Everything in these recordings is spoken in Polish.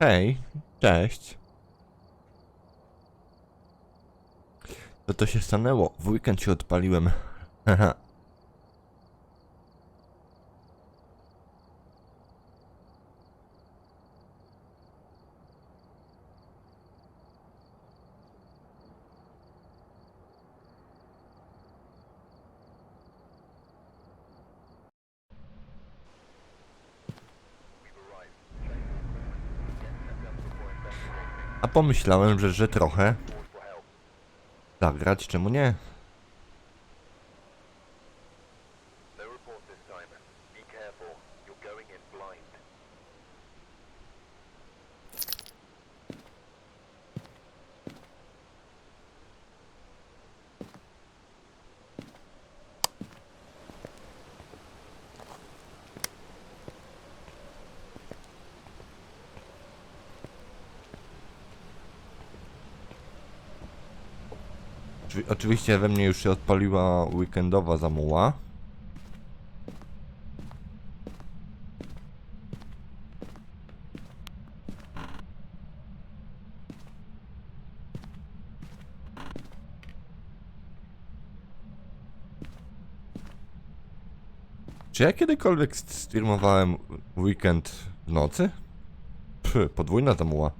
Hej, cześć. Co to się stanęło? W weekend się odpaliłem. Haha. A pomyślałem, że, że trochę zagrać, czemu nie? No report this time. Be careful. You're going in blind. Oczywi- Oczywiście we mnie już się odpaliła weekendowa zamuła. Czy ja kiedykolwiek st- streamowałem weekend w nocy? Pff, podwójna zamuła.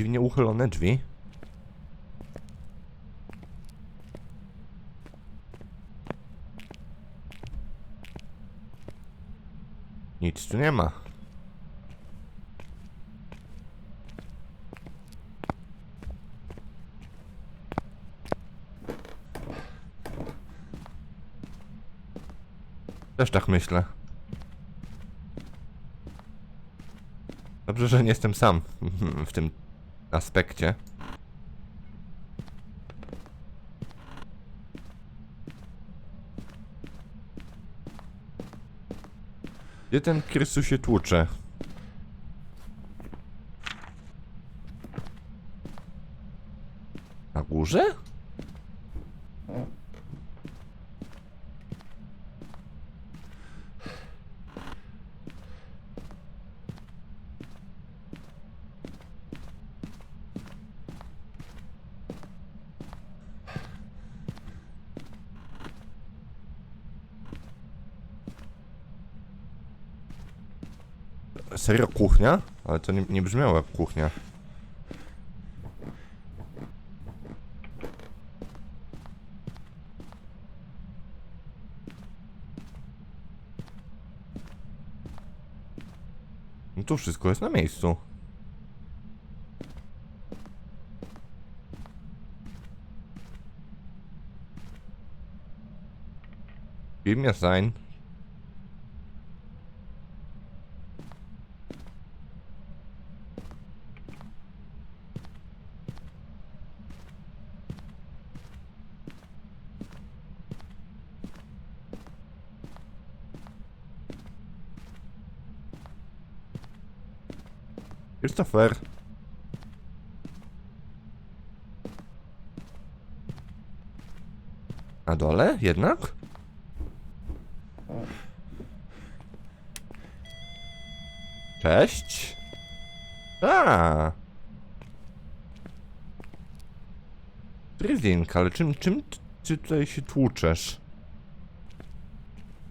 Dziwnie uchylone drzwi. Nic tu nie ma. Też tak myślę. Dobrze, że nie jestem sam w tym aspekcie. Gdzie ten Krysu się tłucze? Na górze? Serio kuchnia? Ale to nie, nie brzmiało jak kuchnia. No tu wszystko jest na miejscu. Gib mir sein. Christopher. Na dole jednak? Cześć. A. Dryzink, ale czym, czym ty tutaj się tłuczesz?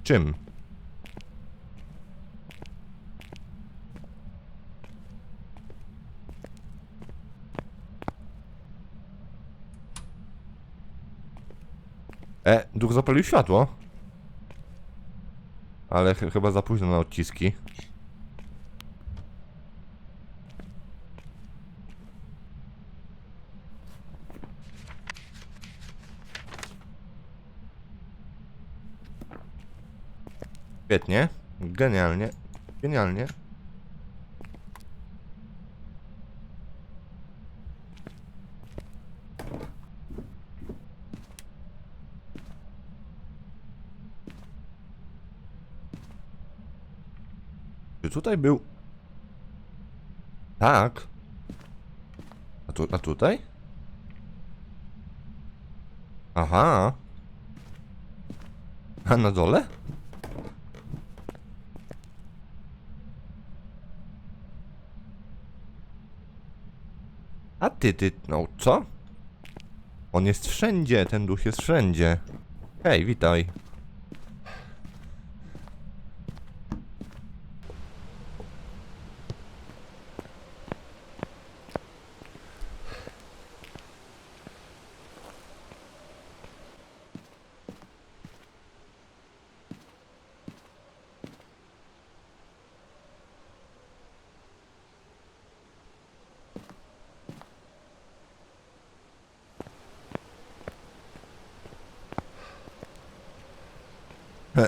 Czym? E, duch zapalił światło. Ale ch chyba za późno na odciski. Świetnie. Genialnie. Genialnie. Tutaj był... Tak. A, tu, a tutaj? Aha. A na dole? A ty, ty, no co? On jest wszędzie, ten duch jest wszędzie. Hej, witaj.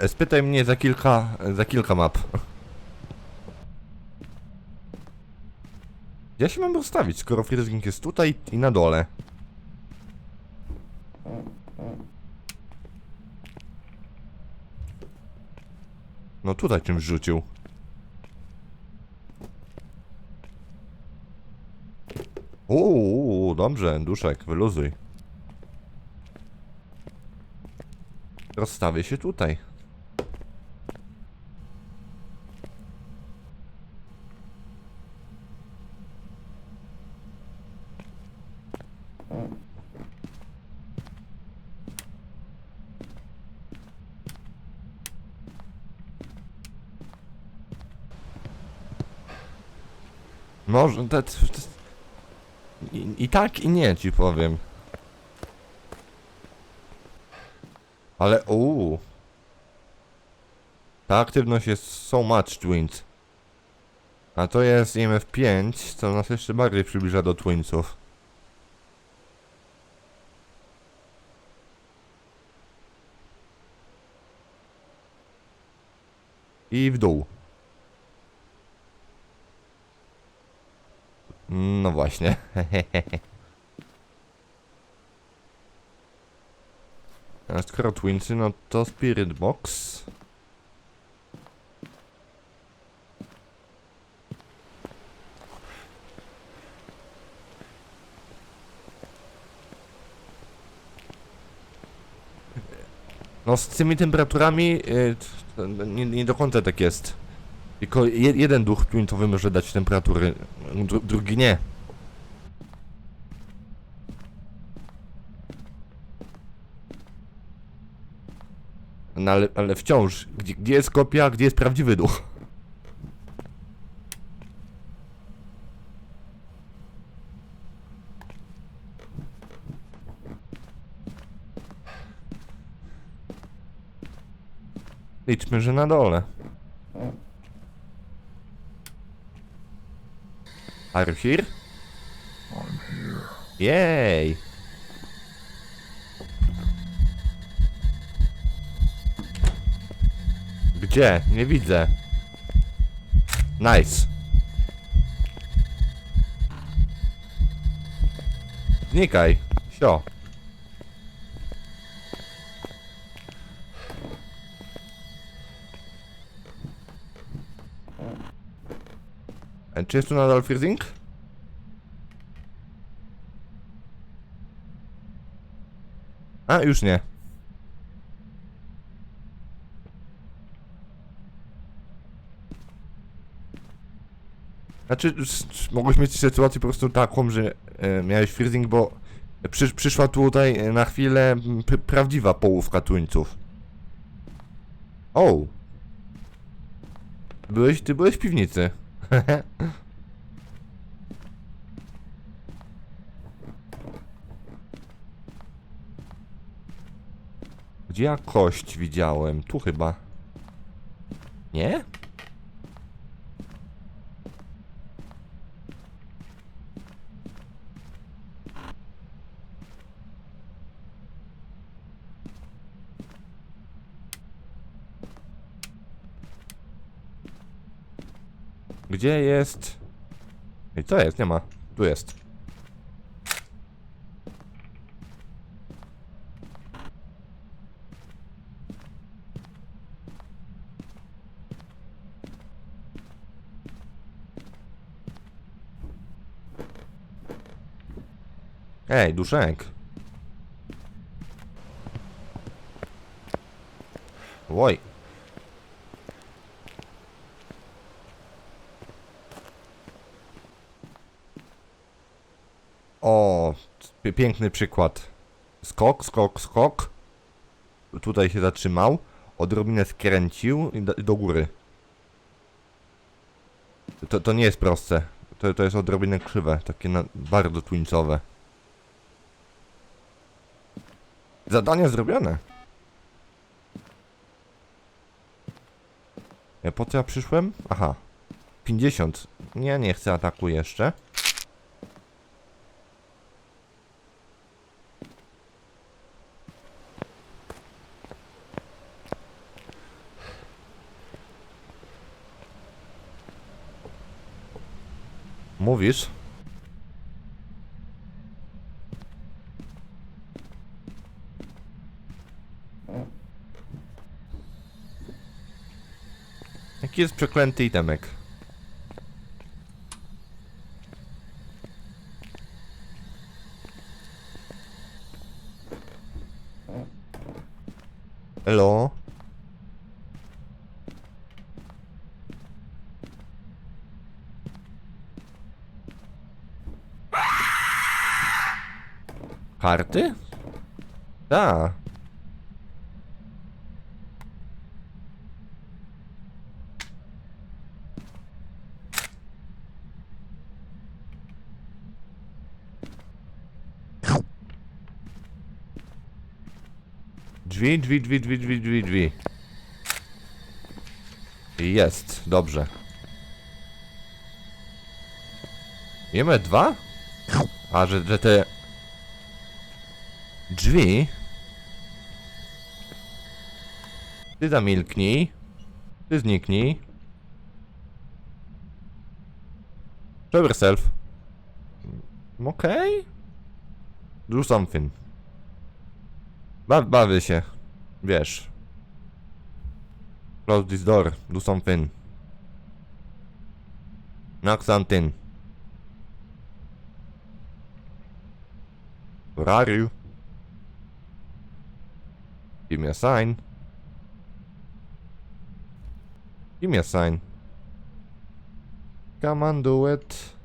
Spytaj mnie za kilka, za kilka map. Ja się mam rozstawić, skoro Friedrich jest tutaj i na dole. No tutaj czymś rzucił. Uuu, dobrze, duszek, wyluzuj. Rozstawię się tutaj. Może, to, to, to, i, I tak i nie ci powiem. Ale uuu. Ta aktywność jest so much twins. A to jest IMF 5, co nas jeszcze bardziej przybliża do twinsów. I w dół. No właśnie. A skoro Twinsy, no to Spirit Box. No z tymi temperaturami y, to nie, nie do końca tak jest. Tylko je, jeden duch twintowy może dać temperatury, dru, drugi nie. No ale, ale wciąż, gdzie, gdzie jest kopia, gdzie jest prawdziwy duch? Liczmy, że na dole. Are you here? Jej! Gdzie? Nie widzę. Nice. Znikaj. Sio. Czy jest tu nadal freezing? A, już nie. Znaczy, mogłeś mieć sytuację po prostu taką, że e, miałeś freezing, bo przysz, przyszła tutaj e, na chwilę prawdziwa połówka tuńców. O! Byłeś, ty byłeś w piwnicy. Gdzie ja kość widziałem? Tu chyba. Nie? Gdzie jest? I co jest? Nie ma. Tu jest. Ej, duszek. Oj. O, piękny przykład. Skok, skok, skok. Tutaj się zatrzymał. Odrobinę skręcił i do, góry. To, to nie jest proste. To, to jest odrobinę krzywe, takie na, bardzo twińcowe. Zadanie zrobione. Ja po co ja przyszłem? Aha. 50. Nie, nie chcę ataku jeszcze. Mówisz? Jaki jest przeklęty itemek? Hello? Karty? Da. Drzwi, drzwi, drzwi, drzwi, drzwi, drzwi, drzwi. Jest, dobrze. Jemy dwa? A, że, że te... Drzwi? Ty zamilknij. Ty zniknij. Show yourself. Okay. Do something. Ba bawię się. Wiesz. Close this door. Do something. Knock something. Where are you? Give me a sign. Give me a sign. Come on, do it.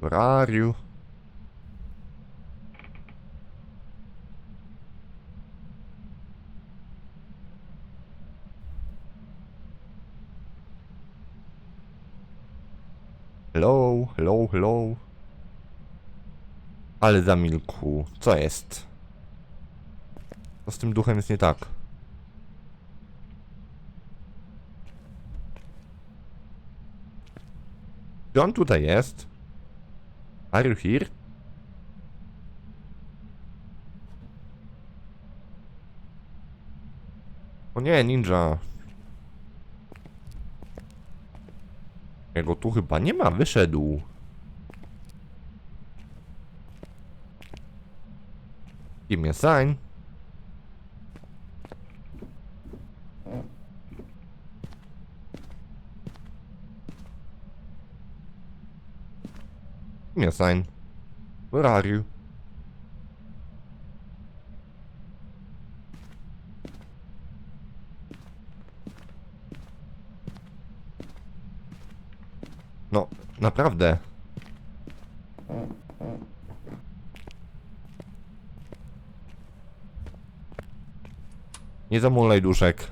Where are you? Hello, hello, hello. Ale zamilkł. Co jest? Co z tym duchem jest nie tak? Czy on tutaj jest? Are you here? O nie, ninja. Jego tu chyba nie ma, wyszedł. Give me a sign. Me a sign. Where are you? No, naprawdę. Nie zamulaj duszek.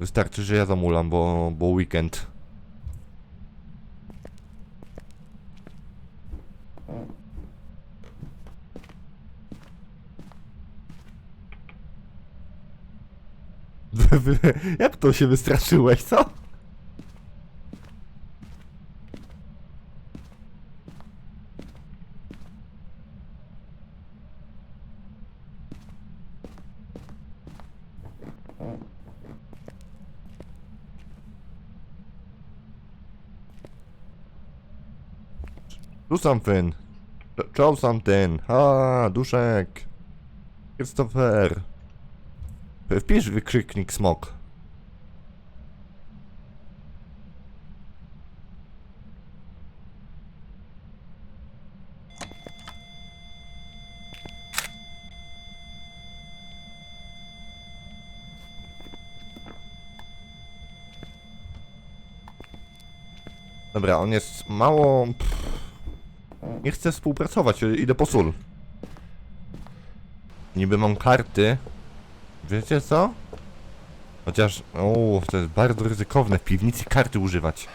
Wystarczy, że ja zamulam, bo, bo weekend. Jak to się wystraszyłeś, co? Do something. Show something. A, duszek. Christopher. Wpisz wykrzyknik smok. Dobra, on jest mało... Pff. Nie chce współpracować, idę po sól. Niby mam karty, Wiecie co? Chociaż, o, to jest bardzo ryzykowne w piwnicy karty używać.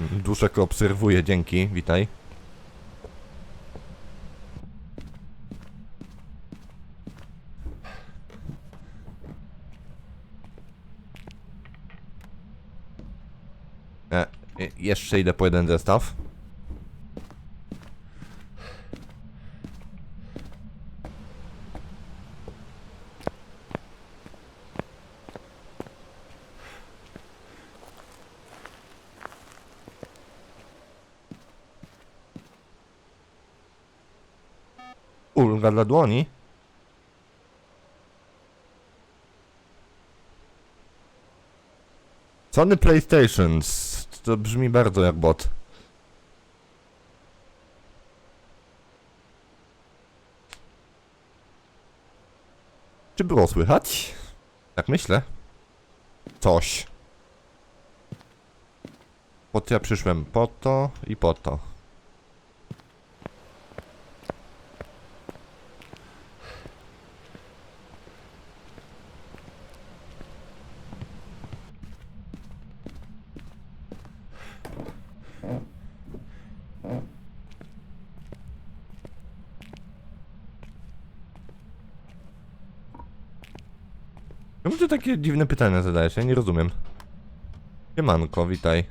Duszek obserwuje, dzięki, witaj. Jeszcze idę po jeden zestaw. Ulga dla dłoni. Sony PlayStations. To brzmi bardzo jak bot. Czy było słychać? Tak myślę. Coś. Po co ja przyszłem? Po to i po to. Czemu ty takie dziwne pytania zadajesz? Ja nie rozumiem. Siemanko, witaj.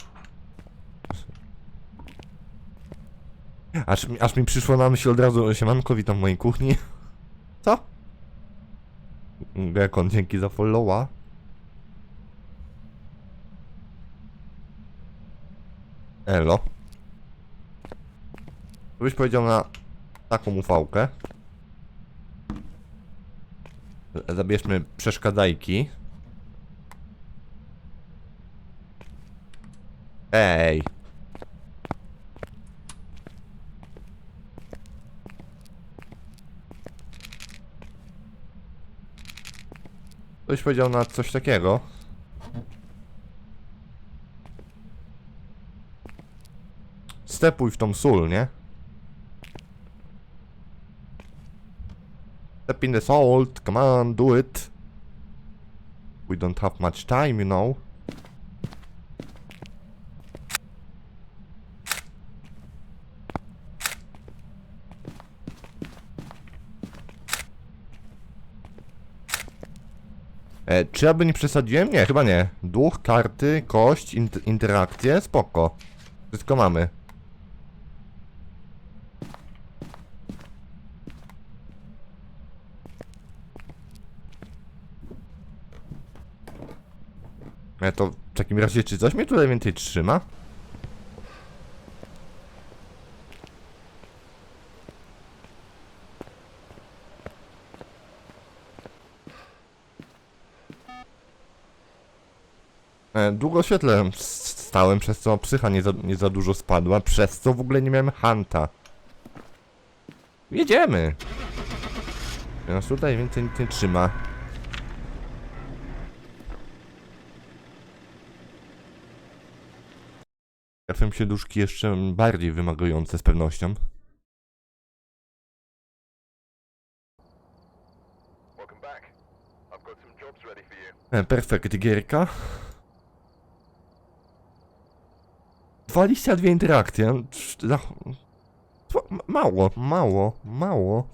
Aż, mi- aż mi przyszło na myśl od razu, siemanko, witam w mojej kuchni. Co? Gekon, dzięki za followa. Elo. Co byś powiedział na taką ufałkę? Zabierzmy przeszkadzajki. Ej. Ktoś powiedział na coś takiego. Stepuj w tą sól, nie? Step in the salt, come on, do it. We don't have much time, you know. E, czy ja by nie przesadziłem? Nie, chyba nie. Duch, karty, kość, int interakcje, spoko. Wszystko mamy. E, to w takim razie, czy coś mnie tutaj więcej trzyma? E, długo świetle stałem, przez co psycha nie za, nie za dużo spadła, przez co w ogóle nie miałem hanta. Jedziemy! Nas tutaj więcej nic nie trzyma. Trafią się duszki jeszcze bardziej wymagające z pewnością. E, Perfekt gierka. 22 interakcje. Mało, mało, mało.